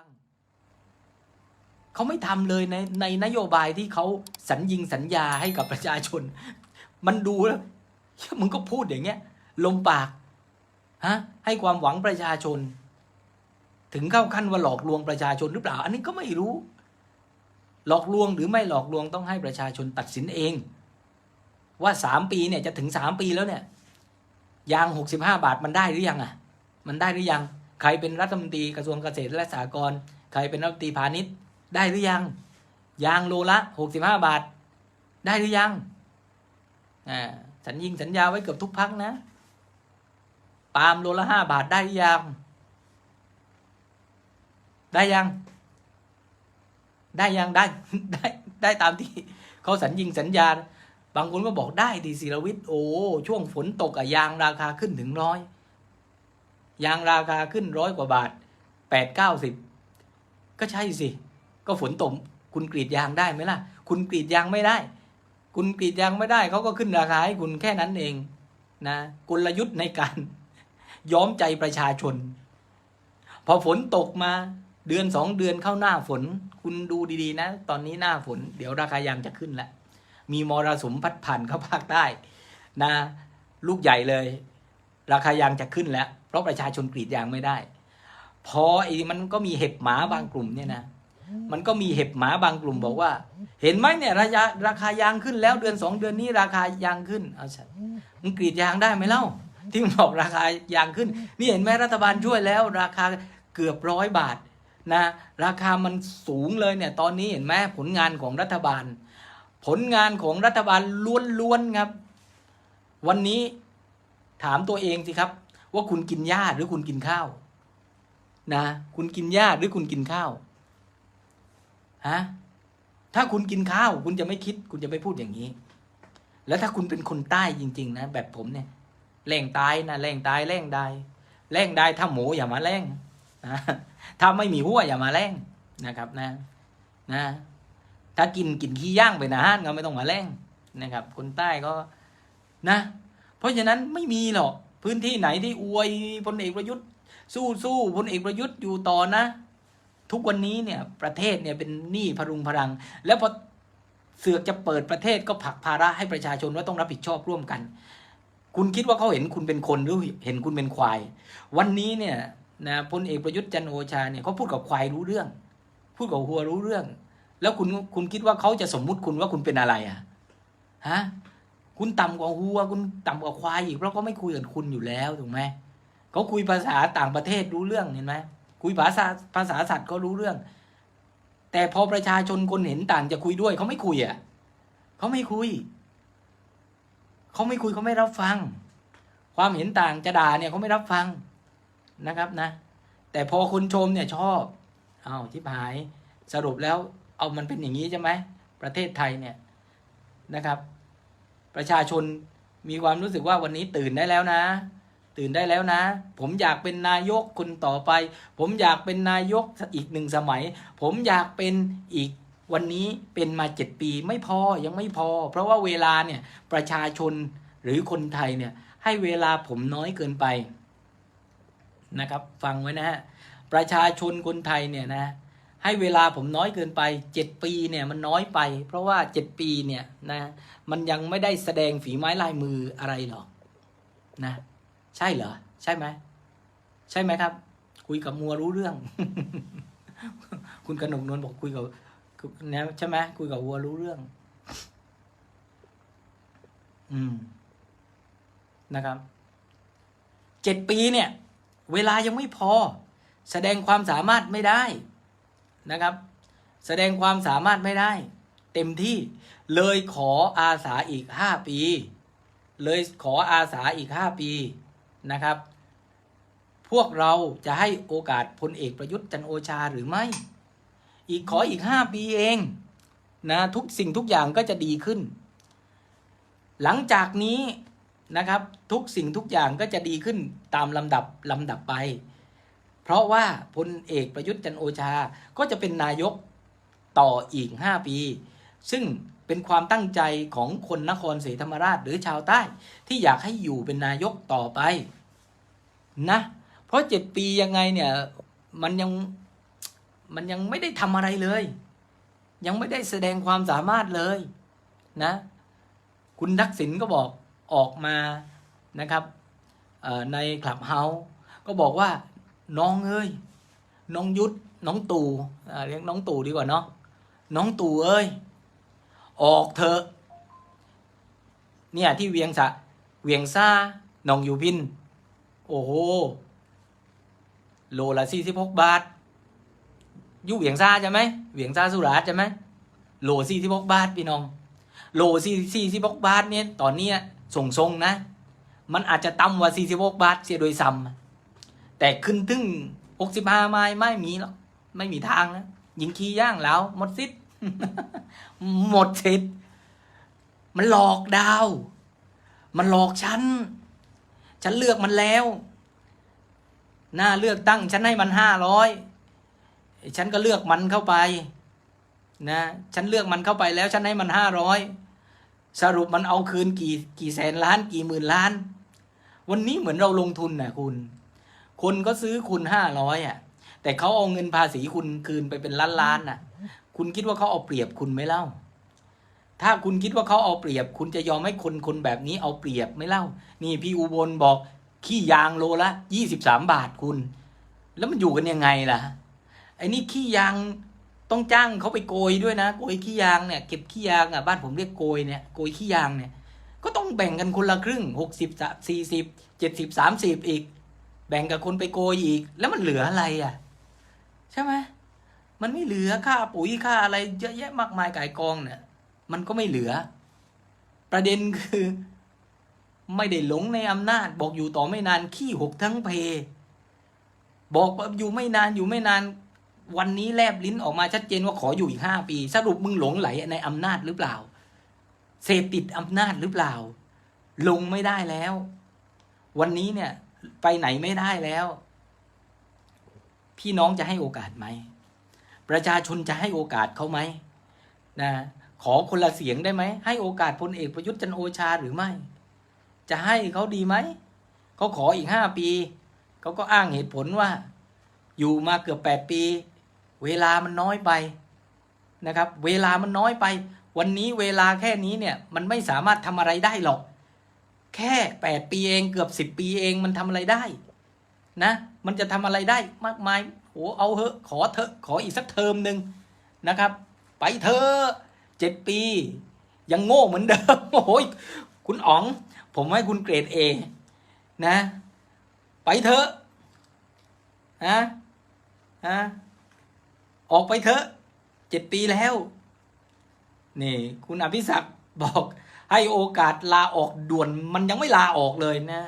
ยังเขาไม่ทำเลยในในนโยบายที่เขาสัญญิงสัญญาให้กับประชาชน มันดูแล้วมึงก็พูดอย่างเงี้ย ลมปากฮะให้ความหวังประชาชน ถึงเข้าขั้นว่าหลอกลวงประชาชนหรือเปล่า อันนี้ก็ไม่รู้ หลอกลวงหรือไม่หลอกลวงต้องให้ประชาชนตัดสินเอง ว่าสามปีเนี่ยจะถึงสามปีแล้วเนี่ยยางหกสิบห้าบาทมันได้หรือยังอะ มันได้หรือยัง ใครเป็นรัฐมนตรีกระทรวงเกษตรและสหกรณ์ใครเป็นรัฐมนตรีพาณิชย์ได้หรือยัง ยางโลละหกสิบห้าบาท ได้หรือยังอ่าสัญญิงสัญญาไว้เกือบทุกพักนะ ปาล์มโลละห้าบาทได้หรือยัง ได้ยัง ได้ยังได้ได้ได้ตามที่เขาสัญญิงสัญญา บางคนก็บอกได้ดีศิรวิทย์โอ้ช่วงฝนตกอะยางราคาขึ้นถึงร้อย ยางราคาขึ้นร้อยกว่าบาทแปดเก้าสิบก็ใช่สิ ก็ฝนตกคุณกรีดยางได้ไหมล่ะ คุณกรีดยางไม่ได้ คุณกรีดยางไม่ได้เขาก็ขึ้นราคาให้คุณแค่นั้นเองนะกลยุทธ์ในการย้อมใจประชาชน พอฝนตกมาเดือนสองเดือนเข้าหน้าฝน คุณดูดีๆนะ ตอนนี้หน้าฝน เดี๋ยวราคายางจะขึ้นแล้วมีมรสุมพัดผ่านเข้าภาคใต้นะ ลูกใหญ่เลย ราคายางจะขึ้นแล้ว เพราะประชาชนกรีดยางไม่ได้ พอไอ้มันก็มีเห็บหมาบางกลุ่มเนี่ยนะมันก็มีเห็บหมาบางกลุ่มบอกว่า เห็นไหมเนี่ยราคาราคายางขึ้นแล้วเดือนสองเดือนนี้ราคายางขึ้นเอาใช่มึงกรีดยางได้ไหมเล่า ที่มึงบอกราคายางขึ้น นี่เห็นไหมรัฐบาลช่วยแล้ว ราคาเกือบร้อยบาทนะราคามันสูงเลยเนี่ยตอนนี้เห็นไหมผลงานของรัฐบาล ผลงานของรัฐบาลล้วนๆครับ วันนี้ ถามตัวเองสิครับ ว่าคุณกินหญ้าหรือคุณกินข้าว นะ คุณกินหญ้าหรือคุณกินข้าวฮะถ้าคุณกินข้าว คุณจะไม่คิด คุณจะไม่พูดอย่างนี้ แล้วถ้าคุณเป็นคนใต้จริง ๆ นะ แบบผมเนี่ยแรงตายนะแรงตายแรงได้แรงได้ถ้าหมูอย่ามาแรงนะถ้าไม่มีหัวอย่ามาแรงนะครับนะนะ ถ้ากินกินขี้ย่างไปนะฮะก็ไม่ต้องมาแรงนะครับ คนใต้ก็นะ เพราะฉะนั้นไม่มีหรอกพื้นที่ไหนที่อวยพลเอกประยุทธ์ สู้สู้พลเอกประยุทธ์อยู่ต่อนะ ทุกวันนี้เนี่ยประเทศเนี่ยเป็นหนี้พรุงพรัง แล้วพอเสือกจะเปิดประเทศก็ผลักภาระให้ประชาชนว่าต้องรับผิดชอบร่วมกัน คุณคิดว่าเขาเห็นคุณเป็นคนหรือเห็นคุณเป็นควาย วันนี้เนี่ยนะพลเอกประยุทธ์จันโอชาเนี่ยเขาพูดกับควายรู้เรื่อง พูดกับหัวรู้เรื่อง แล้วคุณคุณคิดว่าเขาจะสมมุติคุณว่าคุณเป็นอะไรอะฮะ คุณต่ำกว่าหัว คุณต่ำกว่าควายอีกเพราะเขาไม่คุยกับคุณอยู่แล้วถูกไหมเขาคุยภาษาต่างประเทศรู้เรื่องเห็นไหมคุยภาษาภาษาสัตว์ก็รู้เรื่อง แต่พอประชาชนคนเห็นต่างจะคุยด้วยเขาไม่คุยอะเขาไม่คุยเขาไม่คุยเขาไม่รับฟัง ความเห็นต่างจะด่าเนี่ยเขาไม่รับฟังนะครับนะ แต่พอคนชมเนี่ยชอบอ้าวชิบหายสรุปแล้วเอามันเป็นอย่างนี้ใช่ไหมประเทศไทยเนี่ยนะครับ ประชาชนมีความรู้สึกว่าวันนี้ตื่นได้แล้วนะ ตื่นได้แล้วนะ ผมอยากเป็นนายกคนต่อไป ผมอยากเป็นนายกอีกหนึ่งสมัย ผมอยากเป็นอีกวันนี้เป็นมาเจ็ดปีไม่พอยังไม่พอ เพราะว่าเวลาเนี่ยประชาชนหรือคนไทยเนี่ยให้เวลาผมน้อยเกินไปนะครับ ฟังไว้นะฮะประชาชนคนไทยเนี่ยนะ ให้เวลาผมน้อยเกินไปเจ็ดปีเนี่ยมันน้อยไป เพราะว่าเจ็ดปีเนี่ยนะมันยังไม่ได้แสดงฝีไม้ลายมืออะไรหรอกนะใช่เหรอ ใช่ไหมใช่ไหมครับ คุยกับมัวรู้เรื่อง คุณกนกนวลบอกคุยกับเนี่ยใช่ไหมคุยกับวัวรู้เรื่อง อืมนะครับเจ็ดปีเนี่ย เวลายังไม่พอ แสดงความสามารถไม่ได้ นะครับ แสดงความสามารถไม่ได้ เต็มที่เลยขออาสาอีกห้าปี เลยขออาสาอีกห้าปีนะครับ พวกเราจะให้โอกาสพลเอกประยุทธ์จันโอชาหรือไม่ อีกขออีกห้าปีเองนะทุกสิ่งทุกอย่างก็จะดีขึ้น หลังจากนี้นะครับทุกสิ่งทุกอย่างก็จะดีขึ้นตามลำดับลำดับไป เพราะว่าพลเอกประยุทธ์จันโอชาก็จะเป็นนายกต่ออีก 5 ปี ซึ่งเป็นความตั้งใจของคนนครศรีธรรมราชหรือชาวใต้ ที่อยากให้อยู่เป็นนายกต่อไปนะ เพราะเจ็ดปียังไงเนี่ยมันยังมันยังไม่ได้ทำอะไรเลย ยังไม่ได้แสดงความสามารถเลยนะ คุณทักษิณก็บอกออกมานะครับในคลับเฮาส์ก็บอกว่า น้องเอ้ย น้องยุทธน้องตู่เรียกน้องตู่ดีกว่าเนาะน้องตู่เอ้ย ออกเถอะ เนี่ยที่เวียงสะ เวียงซ่าหนองอยู่พิน โอ้โห โลละสี่สิบหกบาทยู่เวียงซ่าใช่ไหมเวียงซ่าสุราษฎร์ใช่ไหมโลสี่สิบหกบาทพี่น้อง โลสี่สี่สิบหกบาทเนี่ยตอนเนี้ยส่งทรงนะ มันอาจจะต่ำกว่าสี่สิบหกบาทเสียโดยซ้ำ แต่ขึ้นถึงหกสิบห้าไม้ไม่มีหรอกไม่มีทางนะยิงขี้ย่างแล้ว หมดสิทธิ์หมดสิทธิ์มันหลอกดาว มันหลอกฉัน ฉันเลือกมันแล้ว หน้าเลือกตั้ง ฉันให้มันห้าร้อยฉันก็เลือกมันเข้าไป นะ ฉันเลือกมันเข้าไปแล้ว ฉันให้มันห้าร้อยสรุปมันเอาคืนกี่กี่แสนล้าน กี่หมื่นล้าน วันนี้เหมือนเราลงทุนนะคุณ คนก็ซื้อคุณห้าร้อยอะ แต่เขาเอาเงินภาษีคุณคืนไปเป็นล้านล้านน่ะ คุณคิดว่าเขาเอาเปรียบคุณไหมเล่า ถ้าคุณคิดว่าเขาเอาเปรียบ คุณจะยอมให้คนคนแบบนี้เอาเปรียบไหมเล่า นี่พี่อุบลบอกขี้ยางโลละยี่สิบสามบาทคุณ แล้วมันอยู่กันยังไงล่ะไอ้นี่ขี้ยางต้องจ้างเขาไปโกยด้วยนะโกยขี้ยางเนี่ยเก็บขี้ยางอะบ้านผมเรียกโกยเนี่ยโกยขี้ยางเนี่ย ก็ต้องแบ่งกันคนละครึ่งหกสิบสี่สิบเจ็ดสิบสามสิบอีก แบ่งกับคนไปโกยอีก แล้วมันเหลืออะไรอะ ใช่ไหมมันไม่เหลือค่าปุ๋ยค่าอะไรเยอะแยะมากมายก่ายกองเนี่ย มันก็ไม่เหลือ ประเด็นคือ ไม่ได้หลงในอำนาจ บอกอยู่ต่อไม่นานขี้หกทั้งเพ บอกว่าอยู่ไม่นานอยู่ไม่นาน วันนี้แลบลิ้นออกมาชัดเจนว่าขออยู่อีกห้าปี สรุปมึงหลงไหลในอำนาจหรือเปล่า เสพติดอำนาจหรือเปล่า ลงไม่ได้แล้ว วันนี้เนี่ย ไปไหนไม่ได้แล้ว พี่น้องจะให้โอกาสไหม ประชาชนจะให้โอกาสเขาไหมนะขอคนละเสียงได้ไหม ให้โอกาสพลเอกประยุทธ์จันโอชาหรือไม่ จะให้เขาดีไหม เขาขออีกห้าปี เขาก็อ้างเหตุผลว่า อยู่มาเกือบแปดปี เวลามันน้อยไปนะครับ เวลามันน้อยไป วันนี้เวลาแค่นี้เนี่ย มันไม่สามารถทำอะไรได้หรอก แค่แปดปีเองเกือบสิบปีเองมันทำอะไรได้ นะ มันจะทำอะไรได้มากมายโอ้เอาเถอะขอเถอะขออีกสักเทอมหนึ่งนะครับ ไปเถอะเจ็ดปี ยังโง่เหมือนเดิมโอ้ยคุณอ๋อง ผมให้คุณเกรดเอนะ ไปเถอะนะนะออกไปเถอะเจ็ดปีแล้ว นี่ คุณอภิศักดิ์บอก ให้โอกาสลาออกด่วนมันยังไม่ลาออกเลยนะ